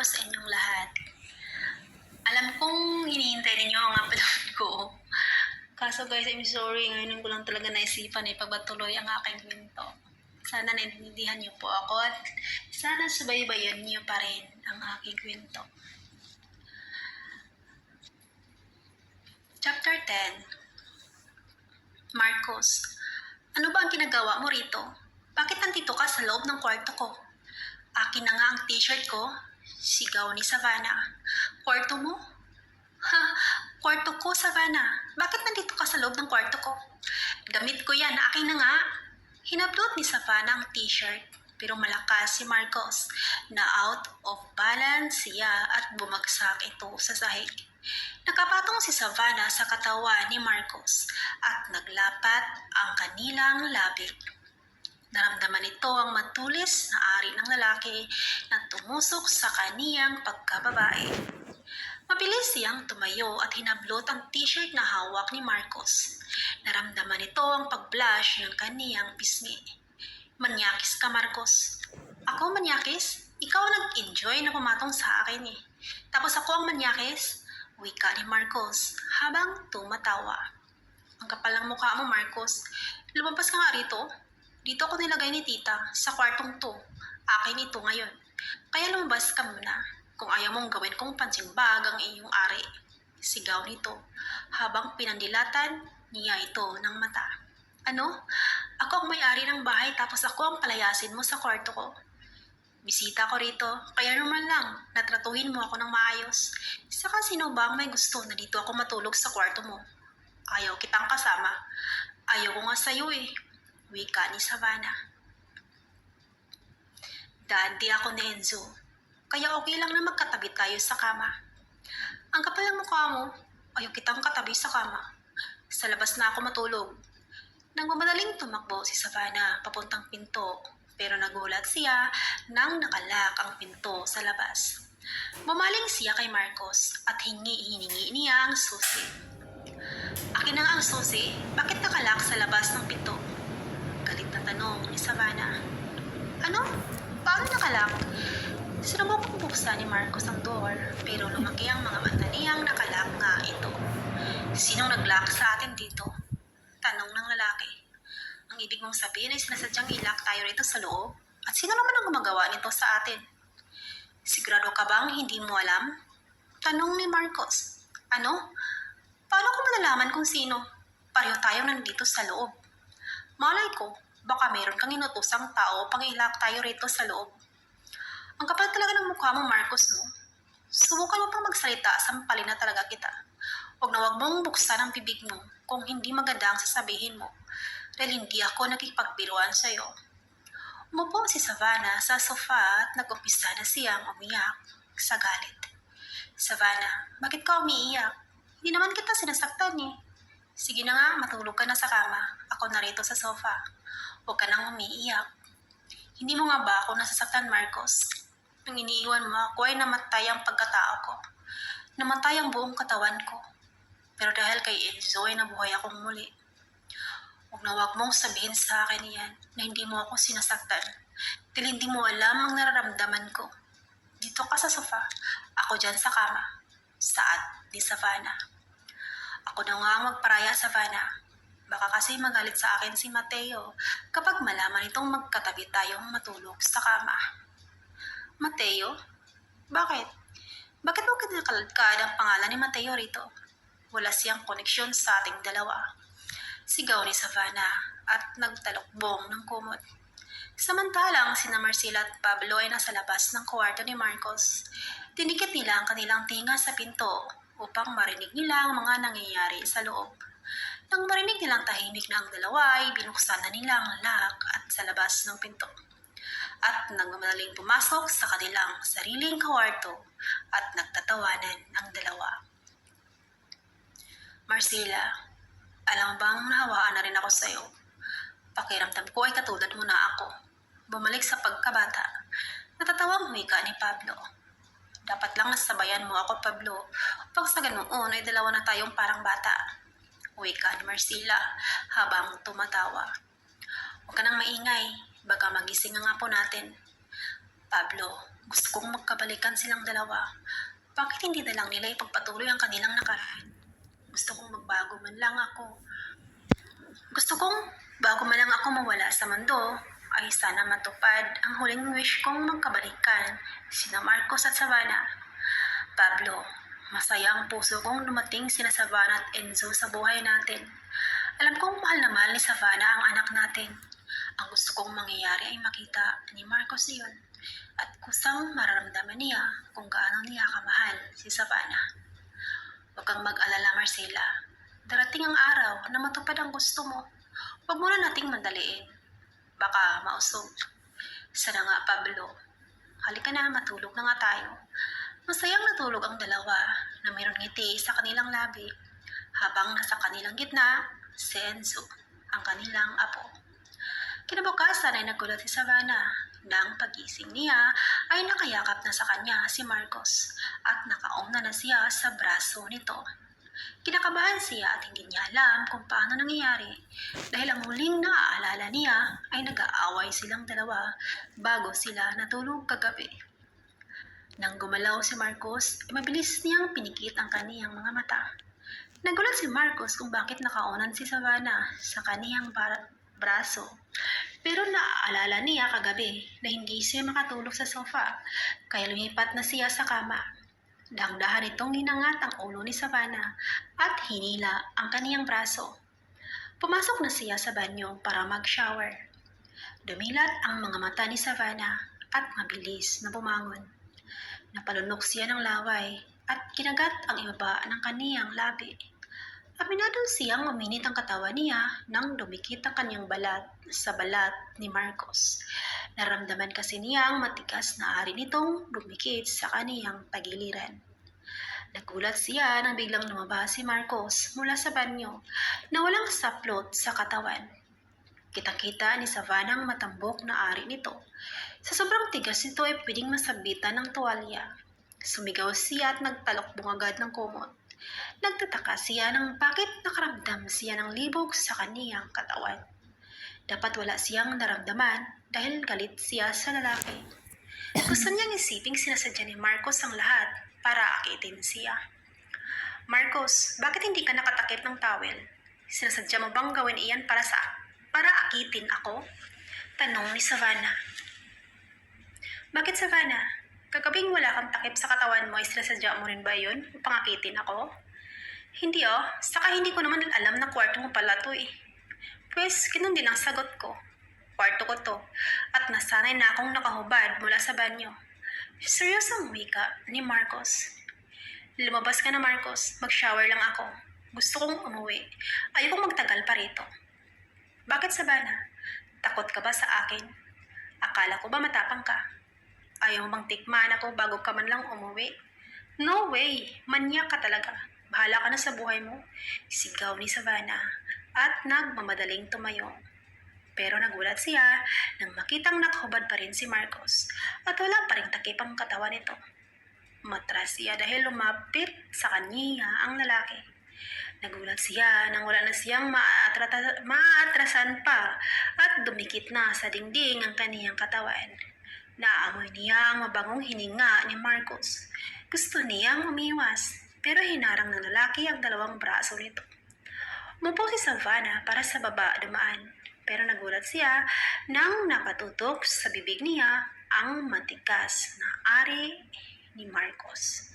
araw sa inyong lahat. Alam kong hinihintay ninyo ang upload ko. Kaso guys, I'm sorry. Ngayon ko lang talaga naisipan eh pagpatuloy ang aking kwento. Sana naintindihan niyo po ako at sana subaybayan niyo pa rin ang aking kwento. Chapter 10 Marcos, ano ba ang ginagawa mo rito? Bakit nandito ka sa loob ng kwarto ko? Akin na nga ang t-shirt ko. Sigaw ni Savannah. Kwarto mo? Ha? Kwarto ko, Savannah. Bakit nandito ka sa loob ng kwarto ko? Gamit ko yan. Akin na nga. Hinablot ni Savannah ang t-shirt. Pero malakas si Marcos na out of balance siya at bumagsak ito sa sahig. Nakapatong si Savannah sa katawan ni Marcos at naglapat ang kanilang labi. Naramdaman nito ang matulis na ari ng lalaki na tumusok sa kaniyang pagkababae. Mabilis siyang tumayo at hinablot ang t-shirt na hawak ni Marcos. Naramdaman nito ang pag-blush ng kaniyang pisngi. Manyakis ka, Marcos. Ako manyakis? Ikaw nag-enjoy na pumatong sa akin eh. Tapos ako ang manyakis? Wika ni Marcos habang tumatawa. Ang kapal ng mukha mo, Marcos. Lumabas ka nga rito. Dito ako nilagay ni tita sa kwartong to. Akin ito ngayon. Kaya lumabas ka muna kung ayaw mong gawin kong pansimbag ang iyong ari. Sigaw nito habang pinandilatan niya ito ng mata. Ano? Ako ang may-ari ng bahay tapos ako ang palayasin mo sa kwarto ko. Bisita ko rito, kaya naman lang, natratuhin mo ako ng maayos. Saka sino ba ang may gusto na dito ako matulog sa kwarto mo? Ayaw kitang kasama. Ayaw ko nga sa'yo eh. Wika ni Savannah. Daddy ako ni Enzo. Kaya okay lang na magkatabi tayo sa kama. Ang kapal ng mukha mo, ayaw kitang katabi sa kama. Sa labas na ako matulog. Nang mamadaling tumakbo si Savannah papuntang pinto, pero nagulat siya nang nakalak ang pinto sa labas. Bumaling siya kay Marcos at hingi-hiningi niya ang susi. Akin na ang susi, bakit nakalak sa labas ng pinto? Galit na tanong ni Savannah. Ano? Paano nakalak? Sinubukang buksan ni Marcos ang door, pero lumaki ang mga mata niyang nakalak nga ito. Sinong naglock sa atin dito? Tanong ng lalaki. Ang ibig mong sabihin ay sinasadyang ilak tayo rito sa loob? At sino naman ang gumagawa nito sa atin? Sigurado ka bang hindi mo alam? Tanong ni Marcos. Ano? Paano ko malalaman kung sino? Pareho tayo nandito sa loob. Malay ko, baka mayroon kang inutosang tao pang ilak tayo rito sa loob. Ang kapal talaga ng mukha mo, Marcos, no? Subukan mo pang magsalita, sampalin na talaga kita. Huwag na huwag mong buksan ang bibig mo kung hindi maganda ang sasabihin mo. Dahil hindi ako nakipagbiruan sa'yo. Umupo si Savannah sa sofa at nag-umpisa na siyang umiyak sa galit. Savannah, bakit ka umiiyak? Hindi naman kita sinasaktan eh. Sige na nga, matulog ka na sa kama. Ako narito sa sofa. Huwag ka nang umiiyak. Hindi mo nga ba ako nasasaktan, Marcos? Nang iniiwan mo ako ay namatay ang pagkatao ko. Namatay ang buong katawan ko. Pero dahil kay Enzo ay nabuhay akong muli. Huwag na huwag mong sabihin sa akin yan na hindi mo ako sinasaktan. Dahil hindi mo alam ang nararamdaman ko. Dito ka sa sofa, ako dyan sa kama. Saat ni Savannah. Ako na nga ang magparaya, Savannah. Baka kasi magalit sa akin si Mateo kapag malaman itong magkatabi tayong matulog sa kama. Mateo? Bakit? Bakit mo kinakaladkad ang pangalan ni Mateo rito? Wala siyang koneksyon sa ating dalawa. Sigaw ni Savannah at nagtalokbong ng kumot. Samantalang sina Marcela at Pablo ay nasa labas ng kwarto ni Marcos. Tinikit nila ang kanilang tinga sa pinto upang marinig nila ang mga nangyayari sa loob. Nang marinig nilang tahimik na ang dalawa ay binuksan na nila ang lock at sa labas ng pinto. At nagmamadaling pumasok sa kanilang sariling kawarto at nagtatawanan ang dalawa. Marcela, alam bang nahawaan na rin ako sa'yo? Pakiramdam ko ay katulad mo na ako. Bumalik sa pagkabata. Natatawang wika ni Pablo. Dapat lang nasabayan mo ako, Pablo. Upang sa ganoon ay dalawa na tayong parang bata. Wika ni Marcela habang tumatawa. Huwag ka nang maingay. Baka magising ang apo natin. Pablo, Gusto kong magkabalikan silang dalawa. Bakit hindi na lang nila ipagpatuloy ang kanilang nakaraan? Gusto kong magbago man lang ako. Gusto kong bago man lang ako mawala sa mundo, ay sana matupad ang huling wish kong magkabalikan sina Marcos at Savannah. Pablo, masaya ang puso kong dumating sina Savannah at Enzo sa buhay natin. Alam kong mahal na mahal ni Savannah ang anak natin. Ang gusto kong mangyayari ay makita ni Marcos iyon at kusang mararamdaman niya kung gaano niya kamahal si Savannah. Huwag kang mag-alala, Marcela. Darating ang araw na matupad ang gusto mo. Huwag mo na nating mandaliin. Baka mausog. Sana nga, Pablo. Halika na, matulog na nga tayo. Masayang natulog ang dalawa na mayroong ngiti sa kanilang labi habang nasa kanilang gitna si Enzo, ang kanilang apo. Kinabukasan ay nagulat si Savannah nang pagising niya ay nakayakap na sa kanya si Marcos at nakauna na siya sa braso nito. Kinakabahan siya at hindi niya alam kung paano nangyayari dahil ang huling naaalala niya ay nag-aaway silang dalawa bago sila natulog kagabi. Nang gumalaw si Marcos, ay mabilis niyang pinikit ang kaniyang mga mata. Nagulat si Marcos kung bakit nakaunan si Savannah sa kaniyang braso. Pero naaalala niya kagabi na hindi siya makatulog sa sofa, kaya lumipat na siya sa kama. Dahan-dahan itong hinangat ang ulo ni Savannah at hinila ang kaniyang braso. Pumasok na siya sa banyo para mag-shower. Dumilat ang mga mata ni Savannah at mabilis na bumangon. Napalunok siya ng laway at kinagat ang ibaba ng kaniyang labi. Aminadong siyang uminit ang katawan niya nang dumikit ang kanyang balat sa balat ni Marcos. Naramdaman kasi niya ang matigas na ari nitong dumikit sa kaniyang tagiliran. Nagulat siya nang biglang lumabas si Marcos mula sa banyo na walang saplot sa katawan. Kitang-kita ni Savannah ang matambok na ari nito. Sa sobrang tigas nito ay pwedeng masabitan ng tuwalya. Sumigaw siya at nagtalokbong agad ng kumot. Nagtataka siya ng bakit nakaramdam siya ng libog sa kaniyang katawan. Dapat wala siyang naramdaman dahil galit siya sa lalaki. Gusto niyang isiping sinasadya ni Marcos ang lahat para akitin siya. Marcos, bakit hindi ka nakatakip ng towel? Sinasadya mo bang gawin iyan para sa para akitin ako? Tanong ni Savannah. Bakit Savannah? Kagabing wala kang takip sa katawan mo, ay sinasadya mo rin ba yun upang akitin ako? Hindi oh, saka hindi ko naman alam na kwarto mo pala to eh. Pues, ganun din ang sagot ko. Kwarto ko to. At nasanay na akong nakahubad mula sa banyo. Seryosong wika ni Marcos. Lumabas ka na Marcos, mag-shower lang ako. Gusto kong umuwi. Ayokong magtagal pa rito. Bakit Sabana? Takot ka ba sa akin? Akala ko ba matapang ka? Ayaw bang tikman ako bago ka man lang umuwi? No way! Manyak ka talaga. Bahala ka na sa buhay mo. Sigaw ni Savannah at nagmamadaling tumayo. Pero nagulat siya nang makitang nakahubad pa rin si Marcos at wala pa rin takip ang katawan nito. Matras siya dahil lumapit sa kanya ang lalaki. Nagulat siya nang wala na siyang maatrasan pa at dumikit na sa dingding ang kaniyang katawan. Naamoy niya ang mabangong hininga ni Marcos. Gusto niyang umiwas, pero hinarang ng lalaki ang dalawang braso nito. Umupo si Savannah para sa baba dumaan, pero nagulat siya nang napatutok sa bibig niya ang matigas na ari ni Marcos.